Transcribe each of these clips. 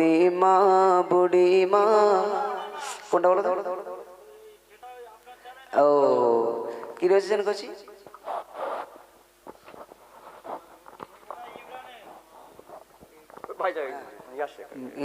বুড়ি মা বুড়ি মা। কোনটা বলো ও কি রয়েছে করছি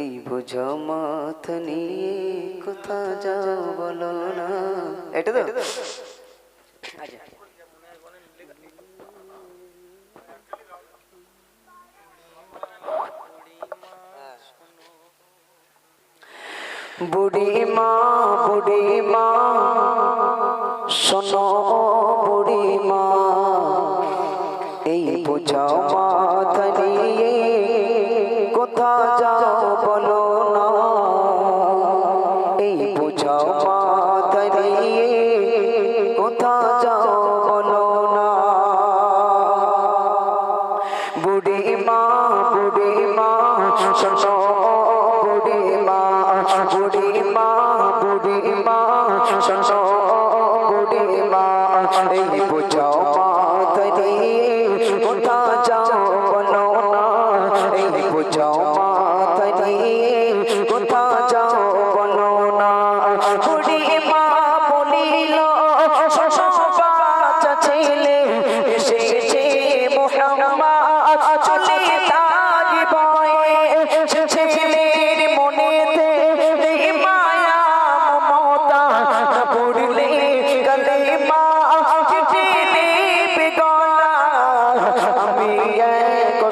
এই বোঝা মাথা নিয়ে কোথা যাও বলো না। এটা তো? আচ্ছা। বুড়ি মা বুড়ি মা শোনো বুড়ি মা এই বুঝাও মা নিয়ে কোথা যাও বুড়ি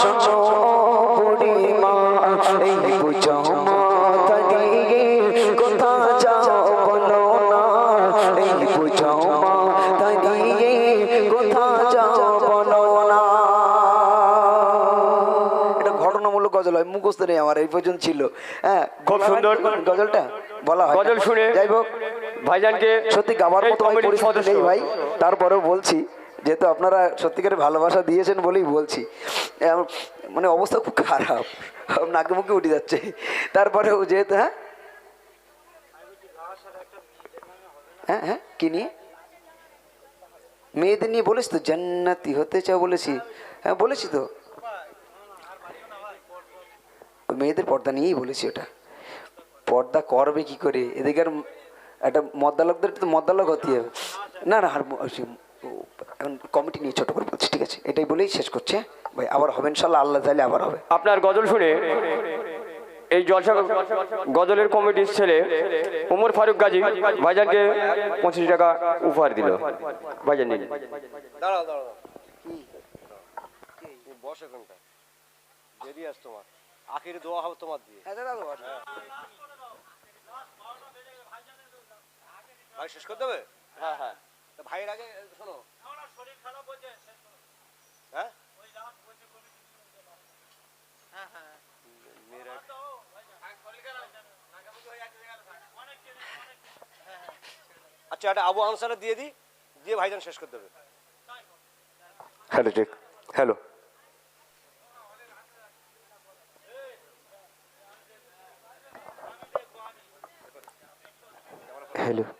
শোনো বুড়ি এই বুঝাও মাথা দিয়ে কোথা যাও বলো না। এই বুঝাও মাথা দিয়ে কোথা যাও বলো না। এটা ঘটনামূলক গজল হয় মুখস্থ নেই আমার এই পর্যন্ত ছিল। হ্যাঁ খুব সুন্দর। গজলটা? বলা হয় গজল শুনে যাই হোক ভাইজানকে সত্যি গাবার মতো আমি পরিস্থিতি নেই ভাই। তারপরেও বলছি যেহেতু আপনারা সত্যিকারের ভালোবাসা দিয়েছেন বলেই বলছি মানে অবস্থা খুব খারাপ নাকে মুখে উঠে যাচ্ছে। তারপরেও যেহেতু হ্যাঁ? হ্যাঁ হ্যাঁ মেয়েদের নিয়ে বলিস তো, জান্নাতি হতে চাও বলেছি। হ্যাঁ বলেছি তো। মেয়েদের পর্দা নিয়েই বলেছি ওটা। পর্দা করবে কি করে? এদিকে আর একটা মদ্দালকদের তো মদ্দালক হতে হবে। না না, আর এখন কমিটি নিয়ে ছোট করে বলছি ঠিক আছে? এটাই বলেই শেষ করছে। হ্যাঁ? ভাই আবার হবে ইনশাল্লাহ আল্লাহ তাহলে আবার হবে। আপনার গজল শুনে এই জলসা গজলের কমিটির ছেলে উমর ফারুক গাজী ভাইজানকে পঁচিশ টাকা উপহার দিল। ভাইজান নিন। দাঁড়াও দাঁড়াও। তুমি এখানটা দেরি আস তোমার। আখিরে দোয়া হবে তোমার দিয়ে। ভাই শেষ করতে হবে হ্যাঁ হ্যাঁ। তা ভাইয়ের আগে শোনো হ্যাঁ মেয়েরা আচ্ছা একটা আবু আনসারে দিয়ে দিই দিয়ে ভাইজান শেষ করে দেবে হ্যালো চেক হ্যালো হ্যালো